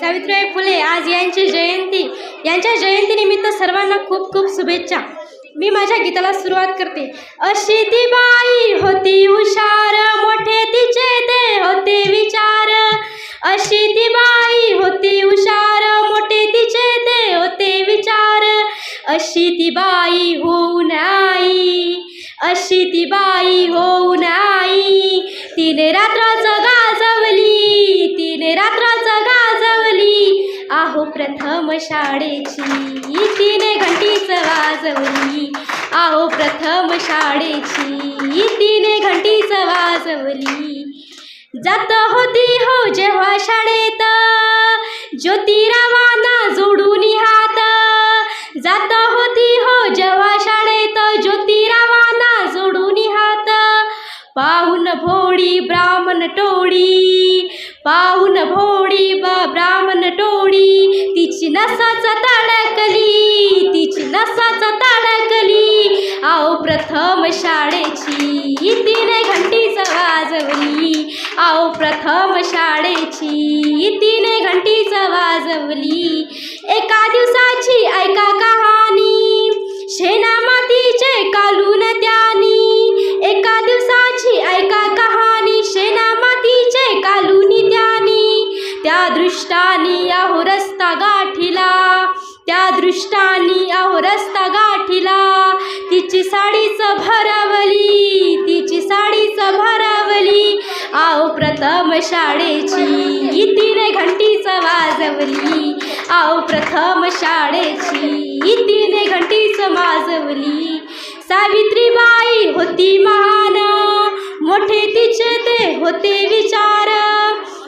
सावित्रीबाई फुले आज यांची जयंती. यांच्या जयंतीनिमित्त सर्वांना खूप खूप शुभेच्छा. मी माझ्या गीताला सुरुवात करते. अशी ती बाई होती हुशार मोठे तिचे ते होते विचार. अशी ती बाई होती हुशार मोठे तिचे ते होते विचार. अशी ती बाई होऊन आई अशी ती बाई होऊन आई तिने रात्रच गाजवली तिने रात्र जगा आहो प्रथम शाळेची तिने घंटीच वाजवली. आहो प्रथम शाळेची तिने घंटीच वाजवली. जात होती हो जेव्हा शाळेत. ज्योतिरावांना जोडून हात. जात होती हो जेव्हा शाळेत. ज्योतिरावांना जोडून हात. पाहून भोळी ब्राह्मण टोळी. पाहून भोळी ब ब्राह्मण टोळी. तिची नसाचा तडकली तिची नसाचा तडकली. आओ प्रथम शाळेची तिने घंटीच वाजवली. आओ प्रथम शाळेची तिने घंटीच वाजवली. एका दिवस दृष्टानी आहो रस्ता गाठीला. त्या दृष्टानी आहो रस्ता गाठीला. तिची साडीच भरावली तिची साडीच भरावली. आओ प्रथम शाळेची गीतीने घंटीच वाजवली. आओ प्रथम शाळेची गीतीने घंटीच वाजवली सावित्रीबाई होती महान मोठे तिचे ते होते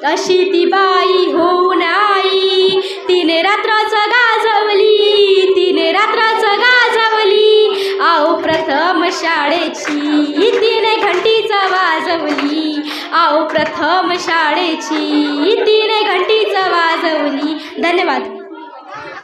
अशी ती बाई होऊन आई तिने रात्रच गाजवली तिने रात्रच गाजवली. आओ प्रथम शाळेची तिने घंटीच वाजवली. आओ प्रथम शाळेची तिने घंटीच वाजवली. धन्यवाद.